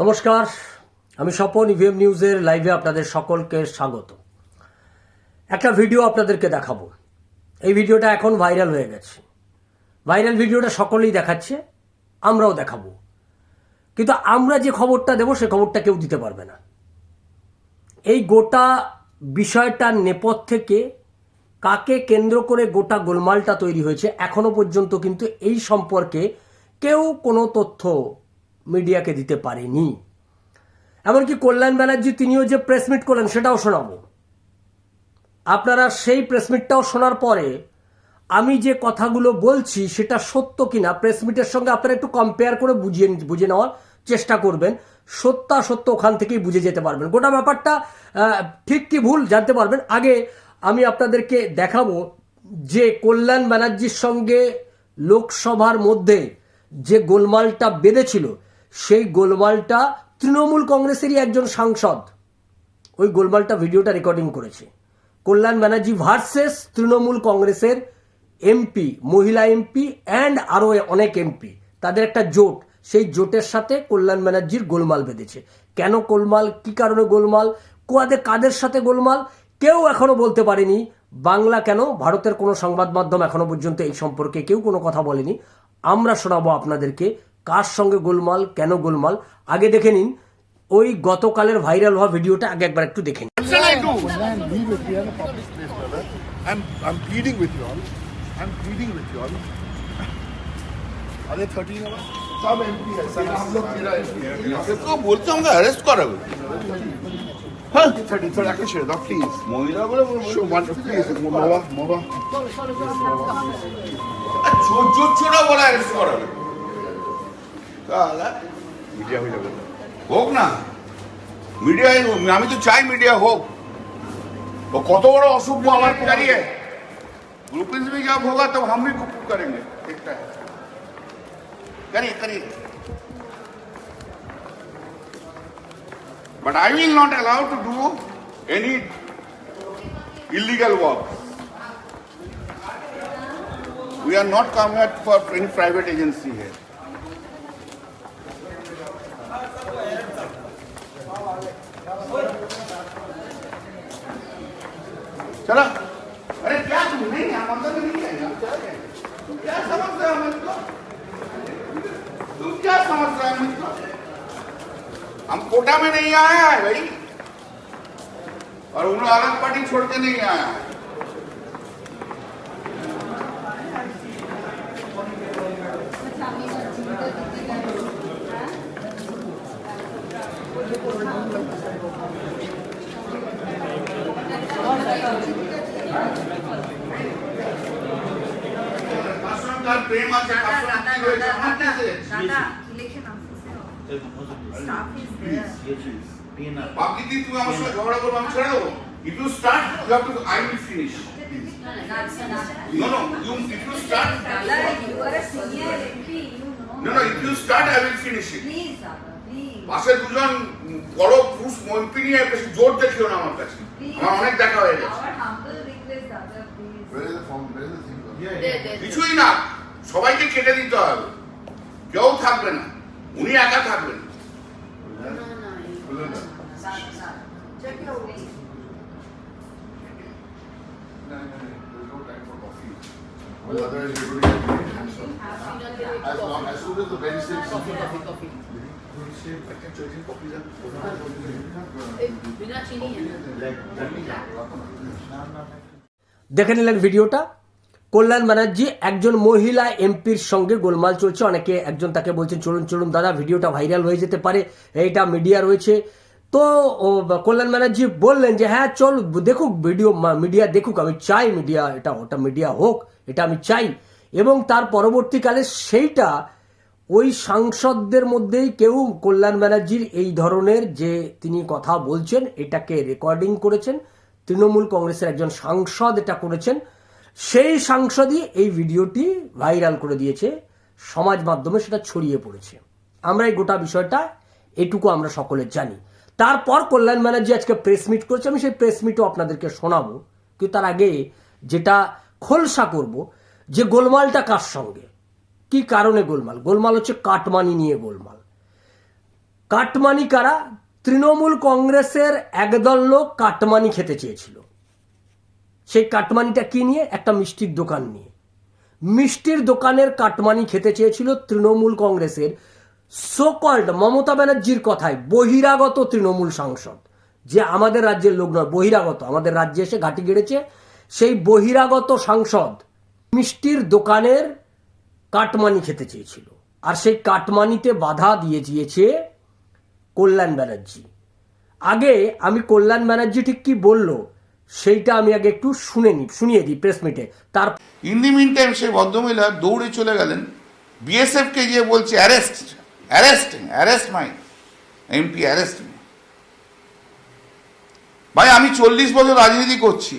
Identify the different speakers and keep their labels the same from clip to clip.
Speaker 1: নমস্কার, আমি স্বপন ইভিএম নিউজের লাইভে আপনাদের সকলকে স্বাগত। একটা ভিডিও আপনাদেরকে দেখাবো। এই ভিডিওটা এখন ভাইরাল হয়ে গেছে। ভাইরাল ভিডিওটা সকলেই দেখাচ্ছে, আমরাও দেখাবো। কিন্তু আমরা যে খবরটা দেবো, সে খবরটা কেউ দিতে পারবে না। এই গোটা বিষয়টার নেপথ্যে কাকে কেন্দ্র করে গোটা গোলমালটা তৈরি হয়েছে, এখনও পর্যন্ত কিন্তু এই সম্পর্কে কেউ কোনো তথ্য মিডিয়াকে দিতে পারেনি। এমনকি কল্যাণ ব্যানার্জি তিনিও যে প্রেস মিট করলেন সেটাও শোনাবো। আপনারা সেই প্রেস মিটটাও শোনার পরে আমি যে কথাগুলো বলছি সেটা সত্য কিনা প্রেস মিটের সঙ্গে আপনারা একটু কম্পেয়ার করে বুঝিয়ে বুঝে নেওয়ার চেষ্টা করবেন। সত্যাসত্য ওখান থেকেই বুঝে যেতে পারবেন। গোটা ব্যাপারটা ঠিক কি ভুল জানতে পারবেন। আগে আমি আপনাদেরকে দেখাবো যে কল্যাণ ব্যানার্জির সঙ্গে লোকসভার মধ্যে যে গোলমালটা বেঁধেছিল সেই গোলমালটা তৃণমূল কংগ্রেসেরই একজন সাংসদ। ওই গোলমালটা ভিডিওটা রেকর্ডিং করেছে। কল্যাণ ব্যানার্জি ভার্সেস তৃণমূল কংগ্রেসের এমপি মহিলা এমপি অ্যান্ড আরও অনেক এমপি তাদের একটা জোট। সেই জোটের সাথে কল্যাণ ব্যানার্জির গোলমাল বেঁধেছে। কেন গোলমাল? কি কারণে গোলমাল? কোয়াদে কাদের সাথে গোলমাল? কেউ এখনও বলতে পারেনি। বাংলা কেন? ভারতের কোনো সংবাদ মাধ্যম এখনও পর্যন্ত এই সম্পর্কে কেউ কোনো কথা বলেনি। আমরা শোনাবো আপনাদেরকে কার সঙ্গে গোলমাল কেন গোলমাল? আগে দেখে নিন ওই গতকালের ভাইরাল হওয়া ভিডিওটা আগে একবার একটু দেখে
Speaker 2: ছোট ছোট তাহলে
Speaker 3: मीडिया हो जाएगा
Speaker 2: হোক না মিডিয়া আমি তো চাই মিডিয়া হোক तो কত বড় অসভ্য আমার দাঁড়িয়ে ग्रुपिंग में जब होगा तब हम भी गुप करेंगे देखता है करिए करिए But I will not allow to do any illegal work. We are not coming out for any private agency here. चलो। अरे क्या तुम नहीं हम अंदर नहीं गए तुम क्या समझ रहे हो मुझको? तुम क्या समझ रहे हो मुझको? हम कोटा में नहीं आया है भाई। और उन्होंने अलग पार्टी छोड़ के नहीं आया है। সঙ্গে প্রেম আছে সঙ্গে কি হয়েছে আমার কি আছে?
Speaker 4: Dada, election officer. Staff is there.
Speaker 2: বাকি দিন আমার সঙ্গে ঝগড়া করবে আমি ছেড়ে দেবো if you start you have to I will finish no no you if you start
Speaker 4: Dada, you are a senior MP, you know.
Speaker 2: No no if you start I will finish it
Speaker 4: Please, please.
Speaker 2: পাশে দুজন বড় পুরুষ মন্ত্রী নিয়ে বেশি জোর দেখিও না আমার কাছে আমার অনেক রেখে দিতে হবে কেউ থাকবে না উনি একা থাকবেন
Speaker 3: Well, otherwise you're going to get very handsome. As long as soon as the very same coffee, coffee, coffee.
Speaker 1: দেখে নিলেন ভিডিওটা কল্যাণ ব্যানার্জি একজন মহিলা এমপির সঙ্গে গোলমাল চলছে। অনেকে একজন তাকে বলছেন, চলুন চলুন দাদা, ভিডিওটা ভাইরাল হয়ে যেতে পারে। এইটা মিডিয়া রয়েছে। তো কল্যাণ ব্যানার্জি বললেন যে হ্যাঁ চল, দেখুক, ভিডিও মিডিয়া দেখুক, আমি চাই মিডিয়া, এটা, ওটা মিডিয়া হোক, এটা আমি চাই। এবং তার পরবর্তীকালে সেইটা ওই সাংসদদের মধ্যেই কেউ কল্যাণ ব্যানার্জির এই ধরনের যে তিনি কথা বলছেন, এটাকে রেকর্ডিং করেছেন। তৃণমূল কংগ্রেসের একজন সাংসদ এটা করেছেন। সেই সাংসদই এই ভিডিওটি ভাইরাল করে দিয়েছে, সমাজ মাধ্যমে সেটা ছড়িয়ে পড়েছে। আমরা এই গোটা বিষয়টা এটুকু আমরা সকলে জানি। তারপর কল্যাণ ব্যানার্জি আজকে প্রেস মিট করেছে, আমি সেই প্রেস মিটও আপনাদেরকে শোনাবো, কিন্তু তার আগে যেটা খোলসা করব, যে গোলমালটা কার সঙ্গে? কি কারণে গোলমাল? গোলমাল হচ্ছে কাটমানি নিয়ে গোলমাল। কাটমানি কারা? তৃণমূল কংগ্রেসের একদল লোক কাটমানি খেতে চেয়েছিল। সেই কাটমানিটা কি নিয়ে? একটা মিষ্টির দোকান নিয়ে। মিষ্টির দোকানের কাটমানি খেতে চেয়েছিল তৃণমূল কংগ্রেসের সোকল্ড মমতা ব্যানার্জির কথায় বহিরাগত তৃণমূল সাংসদ। যে আমাদের রাজ্যের লোক নয়, বহিরাগত। আমাদের রাজ্যে এসে ঘাঁটি গেড়েছে। সেই বহিরাগত সাংসদ মিষ্টির দোকানের কাটমানি খেতে চেয়েছিল। আর সেই কাটমানিতে বাধা দিয়ে দিয়েছে কল্যাণ ব্যানার্জি। আগে আমি কল্যাণ ব্যানার্জি ঠিক কি বলল? সেইটা আমি আগে একটু শুনে নি, শুনিয়ে দিই প্রেস মিটে তার
Speaker 2: ইন দি মিন টাইম সেই ভদ্রমহিলা দৌড়ে চলে গেলেন। বিএসএফকে গিয়ে বলছে arrest arrest arrest my MP arrest ভাই, আমি চল্লিশ বছর রাজনীতি করছি।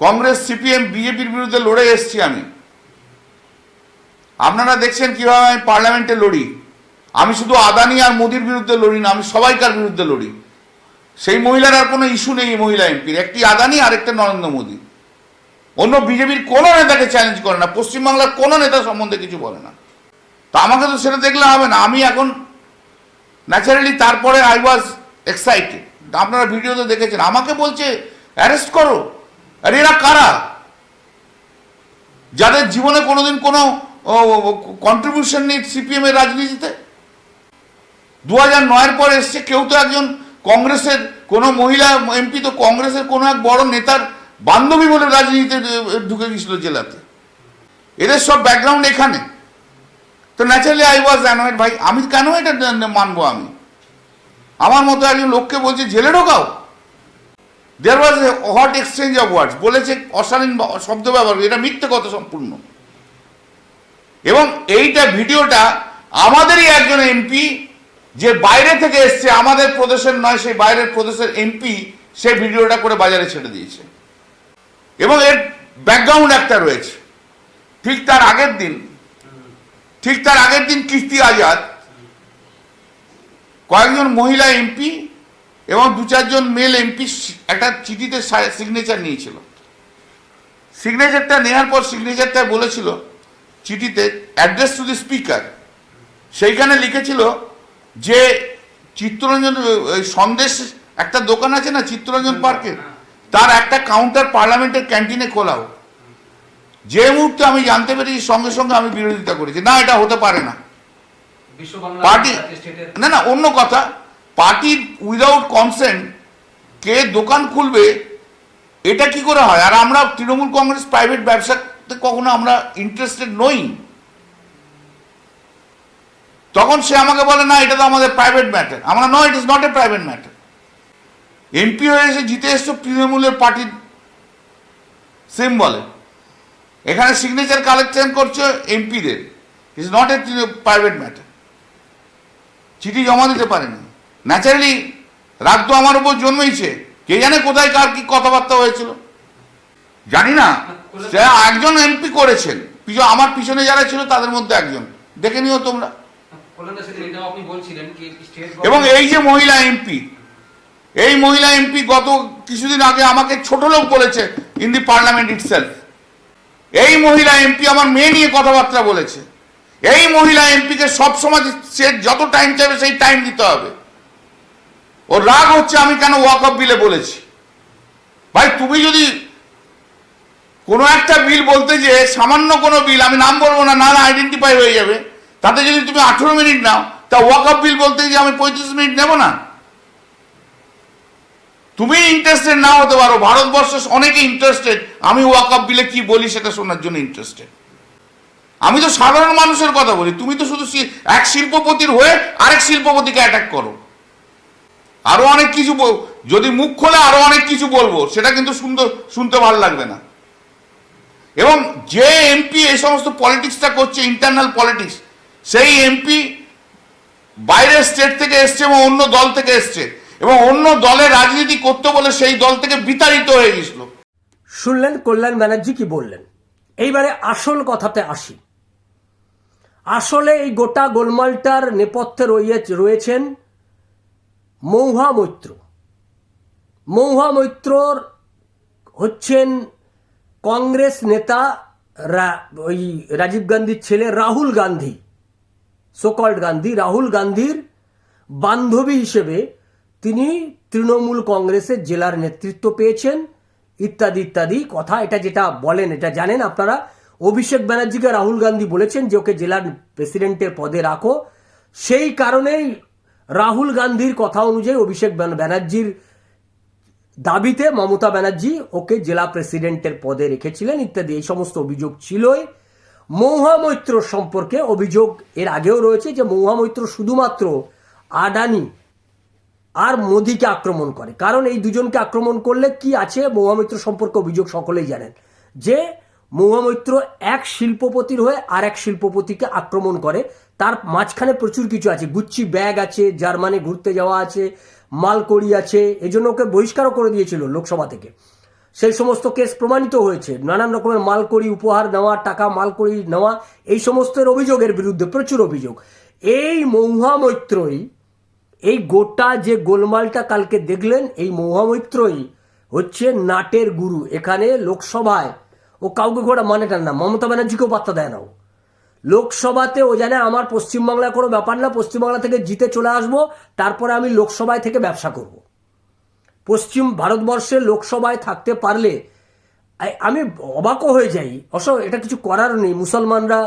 Speaker 2: কংগ্রেস সিপিএম বিজেপির বিরুদ্ধে লড়ে এসেছি আমি। আপনারা দেখছেন কীভাবে আমি পার্লামেন্টে লড়ি। আমি শুধু আদানি আর মোদির বিরুদ্ধে লড়ি না, আমি সবাইকার বিরুদ্ধে লড়ি। সেই মহিলার আর কোনো ইস্যু নেই মহিলা এমপির। একটি আদানি আর একটা নরেন্দ্র মোদী। অন্য বিজেপির কোনো নেতাকে চ্যালেঞ্জ করে না, পশ্চিমবাংলার কোনো নেতা সম্বন্ধে কিছু বলে না। তো আমাকে তো সেটা দেখলে হবে না। আমি এখন ন্যাচারালি তারপরে আই ওয়াজ এক্সাইটেড আপনারা ভিডিওতে দেখেছেন। আমাকে বলছে অ্যারেস্ট করো। আর এরা কারা? যাদের জীবনে কোনোদিন কোনো কন্ট্রিবিউশন নেই সিপিএম এর রাজনীতিতে। দু হাজার নয়ের পর এসছে, কেউ তো একজন কংগ্রেসের কোনো মহিলা, এমপি তো কংগ্রেসের কোনো এক বড় নেতার বান্ধবী বলে রাজনীতিতে ঢুকে গেছিল জেলাতে। এদের সব ব্যাকগ্রাউন্ড এখানে। তো ন্যাচারালি আই ওয়াজ অ্যানয়েড ভাই, আমি কেন এটা মানবো আমি? আমার মতো একজন লোককে বলছে, জেলে ঢোকাও? There was a hot exchange of words বলেছে অশালীন শব্দ ব্যবহার, এটা মিথ্যে কথা সম্পূর্ণ। এবং এইটা, ভিডিওটা আমাদেরই একজন এমপি যে বাইরে থেকে এসছে, আমাদের প্রদেশের নয়, সেই বাইরের প্রদেশের এমপি সে ভিডিওটা করে বাজারে ছেড়ে দিয়েছে। এবং এর ব্যাকগ্রাউন্ড একটা রয়েছে। ঠিক তার আগের দিন, ঠিক তার আগের দিন কিস্তি আজাদ। কয়েকজন মহিলা এমপি এবং দু চারজন মেল এমপি একটা চিঠিতে সিগনেচার নিয়েছিল। সিগনেচারটা নেওয়ার পর সিগনেচারটা বলেছিল, চিঠিতে অ্যাড্রেস টু দি স্পিকার সেইখানে লিখেছিল যে চিত্তরঞ্জন সন্দেশ একটা দোকান আছে না চিত্তরঞ্জন পার্কের? তার একটা কাউন্টার পার্লামেন্টের ক্যান্টিনে খোলাও। যে মুহূর্তে আমি জানতে পেরেছি সঙ্গে সঙ্গে আমি বিরোধিতা করেছি। না এটা হতে পারে না। পার্টি না না অন্য কথা। পার্টি উইদাউট কনসেন্ট কে দোকান খুলবে এটা কি করে হয়? আর আমরা তৃণমূল কংগ্রেস প্রাইভেট ব্যবসাতে কখনো আমরা ইন্টারেস্টেড নই। তখন সে আমাকে বলে, না, এটা তো আমাদের প্রাইভেট ম্যাটার আমরা নয় it is not a private matter MP হয়ে এসে জিতে এসছো তৃণমূলের পার্টির সেম বলে। এখানে সিগনেচার কালেকশন করছ এমপিদের is not a private matter চিঠি জমা দিতে পারেনি। ন্যাচারালি রাগ তো আমার উপর জন্মেইছে। কে জানে কোথায় কার কি কথাবার্তা হয়েছিল। জানি না। একজন এমপি করেছেন। আমার পিছনে যারা ছিল তাদের মধ্যে একজন। দেখে নিও তোমরা। এবং এই যে মহিলা এমপি, এই মহিলা এমপি গত কিছুদিন আগে আমাকে ছোট লোক বলেছে ইন দি পার্লামেন্ট ইটসেলফ এই মহিলা এমপি আমার মেয়ে নিয়ে কথাবার্তা বলেছে। এই মহিলা এমপিকে সবসময় সে যত টাইম চাইবে সেই টাইম দিতে হবে। ওর রাগ হচ্ছে আমি কেন ওয়াক অফ বিলে বলেছি। ভাই, তুমি যদি কোনো একটা বিল বলতে যে সামান্য কোনো বিল আমি নাম বলব না না আইডেন্টিফাই হয়ে যাবে। তাতে যদি তুমি আঠেরো মিনিট নাও, তা ওয়াক আপ বিল বলতে যে আমি পঁয়ত্রিশ মিনিট নেব না? তুমি ইন্টারেস্টেড না হতে পারো, ভারতবর্ষ অনেকে ইন্টারেস্টেড আমি ওয়াক আপ বিলে কি বলি সেটা শোনার জন্য ইন্টারেস্টেড আমি তো সাধারণ মানুষের কথা বলি, তুমি তো শুধু এক শিল্পপতির হয়ে আরেক শিল্পপতিকে অ্যাটাক করো। আরও অনেক কিছু যদি মুখ খোলে আরও অনেক কিছু বলব, সেটা কিন্তু সুন্দর, শুনতে ভালো লাগবে না। এবং যে এমপি এই সমস্ত পলিটিক্সটা করছে ইন্টারনাল পলিটিক্স সেই এমপি বাইরের স্টেট থেকে এসছে এবং অন্য দল থেকে এসছে এবং অন্য দলে রাজনীতি করতে বলে সেই দল থেকে বিতাড়িত হয়ে গেছিল
Speaker 1: শুনলেন কল্যাণ ব্যানার্জি কি বললেন? এইবারে আসল কথাতে আসি। আসলে এই গোটা গোলমালটার নেপথ্যে রয়ে- রয়েছেন মৌহা মৈত্র। মৌহা মৈত্রর হচ্ছেন কংগ্রেস নেতা ওই রাজীব গান্ধীর ছেলে রাহুল গান্ধী। সোকল্ড গান্ধী রাহুল গান্ধীর বান্ধবী হিসেবে তিনি তৃণমূল কংগ্রেসের জেলার নেতৃত্ব পেয়েছেন, ইত্যাদি ইত্যাদি কথা। এটা যেটা বলেন, এটা জানেন আপনারা। অভিষেক ব্যানার্জিকে রাহুল গান্ধী বলেছেন যে, ওকে জেলার প্রেসিডেন্টের পদে রাখো। সেই কারণেই রাহুল গান্ধীর কথা অনুযায়ী অভিষেক ব্যান- ব্যানার্জির দাবিতে মমতা ব্যানার্জি ওকে জেলা প্রেসিডেন্টের পদে রেখেছিলেন, ইত্যাদি। এই সমস্ত অভিযোগ ছিলই। মৌহা মৈত্র সম্পর্কে অভিযোগ এর আগেও রয়েছে যে মৌহা মৈত্র শুধুমাত্র আডানি আর মোদিকে আক্রমণ করে। কারণ এই দুজনকে আক্রমণ করলে কি আছে মৌহামৈত্র সম্পর্কে অভিযোগ সকলেই জানেন। যে মৌহামৈত্র এক শিল্পপতির হয়ে আর এক শিল্পপতিকে আক্রমণ করে, তার মাঝখানে প্রচুর কিছু আছে। গুচ্ছি ব্যাগ আছে, জার্মানি ঘুরতে যাওয়া আছে, মালকড়ি আছে এই জন্য ওকে বহিষ্কারও করে দিয়েছিল লোকসভা থেকে। সেই সমস্ত কেস প্রমাণিত হয়েছে। নানান রকমের মালকড়ি উপহার নেওয়া, টাকা মালকড়ি নেওয়া, এই সমস্তের অভিযোগের বিরুদ্ধে প্রচুর অভিযোগ। এই মৌহা মৈত্রই এই গোটা যে গোলমালটা কালকে দেখলেন, এই মহামৈত্রই হচ্ছে নাটের গুরু এখানে লোকসভায়। ও কাউকে ঘোড়া মানেটা না মমতা ব্যানার্জিকেও পাত্তা দেয় না ও। লোকসভাতে ও জানে আমার পশ্চিমবাংলায় কোনো ব্যাপার না, পশ্চিমবাংলা থেকে জিতে চলে আসব, তারপরে আমি লোকসভায় থেকে ব্যবসা করব। পশ্চিম ভারতবর্ষের লোকসভায় থাকতে পারলে আমি অবাকও হয়ে যাই। অবশ্য এটা কিছু করার নেই। মুসলমানরা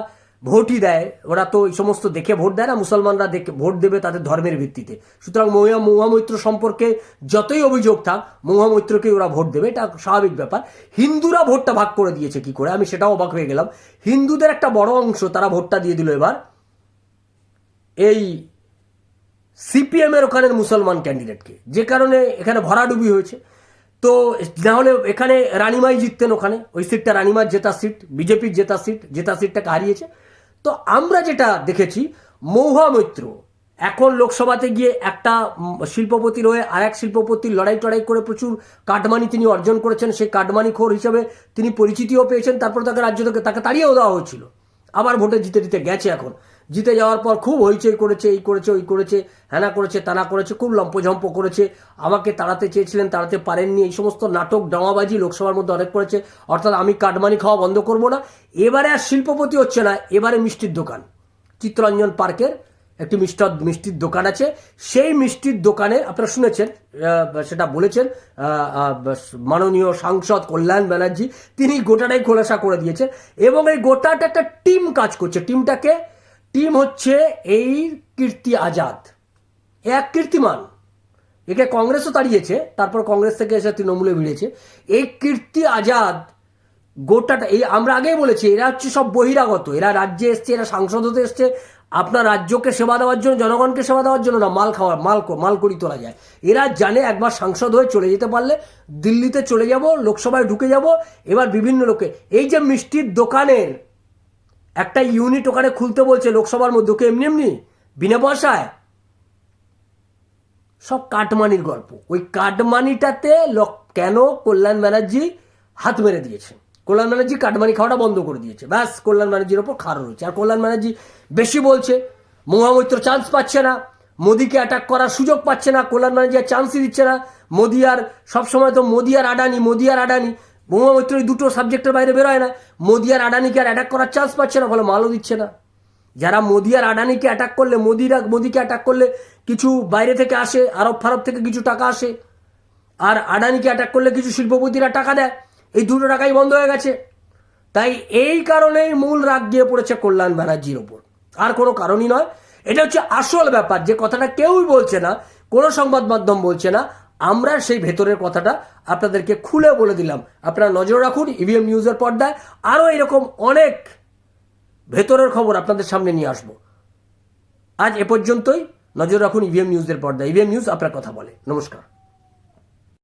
Speaker 1: ভোটই দেয়। ওরা তো এই সমস্ত দেখে ভোট দেয় না। মুসলমানরা দেখে, ভোট দেবে তাদের ধর্মের ভিত্তিতে। সুতরাং মৌয়া মৌহামৈত্র সম্পর্কে যতই অভিযোগ থাক মৌহামৈত্রকে ওরা ভোট দেবে। এটা স্বাভাবিক ব্যাপার। হিন্দুরা ভোটটা ভাগ করে দিয়েছে কি করে? আমি সেটাও অবাক হয়ে গেলাম। হিন্দুদের একটা বড় অংশ তারা ভোটটা দিয়ে দিল এবার। এই সিপিএম এর ওখানের মুসলমান ক্যান্ডিডেটকে যে কারণে এখানে ভরাডুবি হয়েছে। তো না হলে এখানে রানিমাই জিততেন ওখানে। ওই সিটটা রানিমার জেতা সিট, বিজেপির জেতা সিট, জেতা সিটটাকে হারিয়েছে। তো আমরা যেটা দেখেছি মৌহা মৈত্র এখন লোকসভাতে গিয়ে একটা শিল্পপতির হয়ে আর এক শিল্পপতির লড়াই টড়াই করে প্রচুর কাটমানি তিনি অর্জন করেছেন। সেই কাটমানি খোর হিসেবে তিনি পরিচিতিও পেয়েছেন। তারপর তাকে রাজ্য থেকে তাকে তাড়িয়েও দেওয়া হচ্ছিল আবার ভোটে জিতে জিতে গেছে এখন। জিতে যাওয়ার পর খুব হইচই করেছে, এই করেছে, ওই করেছে হ্যানা করেছে, তানা করেছে, খুব লম্পঝম্প করেছে, আমাকে তাড়াতে চেয়েছিলেন, তাড়াতে পারেননি, এই সমস্ত নাটক ড্রামাবাজি লোকসভার মধ্যে অনেক করেছে, অর্থাৎ আমি কাটমানি খাওয়া বন্ধ করব না। এবারে আর শিল্পপতি হচ্ছে না, এবারে মিষ্টির দোকান। চিত্তরঞ্জন পার্কের একটি মিষ্ট মিষ্টির দোকান আছে। সেই মিষ্টির দোকানে আপনারা শুনেছেন সেটা বলেছেন মাননীয় সাংসদ কল্যাণ ব্যানার্জি, তিনি গোটাটাই খোলাসা করে দিয়েছেন। এবং এই গোটাটা একটা টিম কাজ করছে। টিমটাকে টিম হচ্ছে এই কীর্তি আজাদ। এক কীর্তিমান। একে কংগ্রেসও তাড়িয়েছে, তারপর কংগ্রেস থেকে এসে তৃণমূলে ভিড়েছে। এই কীর্তি আজাদ গোটাটা, এই আমরা আগেই বলেছি, এরা হচ্ছে সব বহিরাগত। এরা রাজ্যে এসছে, এরা সাংসদ হতে এসছে। আপনার রাজ্যকে সেবা দেওয়ার জন্য, জনগণকে সেবা দেওয়ার জন্য না, মাল খাওয়ার মাল মাল করি তোলা যায়। এরা জানে একবার সাংসদ হয়ে চলে যেতে পারলে দিল্লিতে চলে যাব, লোকসভায় ঢুকে যাব, এবার বিভিন্ন লোকে। এই যে মিষ্টির দোকানের একটা ইউনিট ওখানে খুলতে বলছে লোকসভার মধ্যে, ওকে এমনি এমনি? বিনা পয়সায়? সব কাটমানির গল্প। ওই কাটমানিটাতে কেন কল্যাণ ব্যানার্জি হাত মেরে দিয়েছে? কল্যাণ ব্যানার্জি কাটমানি খাওয়াটা বন্ধ করে দিয়েছে। ব্যাস, কল্যাণ ব্যানার্জির ওপর খাড় রয়েছে। আর কল্যাণ ব্যানার্জি বেশি বলছে মহামৈত্র চান্স পাচ্ছে না, মোদিকে অ্যাটাক করার সুযোগ পাচ্ছে না, কল্যাণ ব্যানার্জি আর চান্সই দিচ্ছে না। মোদি আর, সবসময় তো মোদি আর আডানি, মোদি আর আডানি। মহামৈত্র এই দুটো সাবজেক্টের বাইরে বেরোয় না। মোদি আর আডানিকে আর অ্যাটাক করার চান্স পাচ্ছে না, ফলে মালও দিচ্ছে না। যারা মোদি আর আডানিকে অ্যাটাক করলে, মোদিরা, মোদিকে অ্যাটাক করলে কিছু বাইরে থেকে আসে, আরব ফারব থেকে কিছু টাকা আসে। আর আডানিকে অ্যাটাক করলে কিছু শিল্পপতিরা টাকা দেয়। এই দুটো টাকাই বন্ধ হয়ে গেছে। তাই এই কারণেই মূল রাগ গিয়ে পড়েছে কল্যাণ ব্যানার্জির ওপর। আর কোনো কারণই নয়। এটা হচ্ছে আসল ব্যাপার। যে কথাটা কেউই বলছে না, কোনো সংবাদ মাধ্যম বলছে না। আমরা সেই ভেতরের কথাটা আপনাদেরকে খুলে বলে দিলাম। আপনারা নজর রাখুন ইভিএম নিউজের পর্দায়। আরও এরকম অনেক ভেতরের খবর আপনাদের সামনে নিয়ে আসব। আজ এ পর্যন্তই। নজর রাখুন ইভিএম নিউজের পর্দায়। ইভিএম নিউজ আপনার কথা বলে। নমস্কার।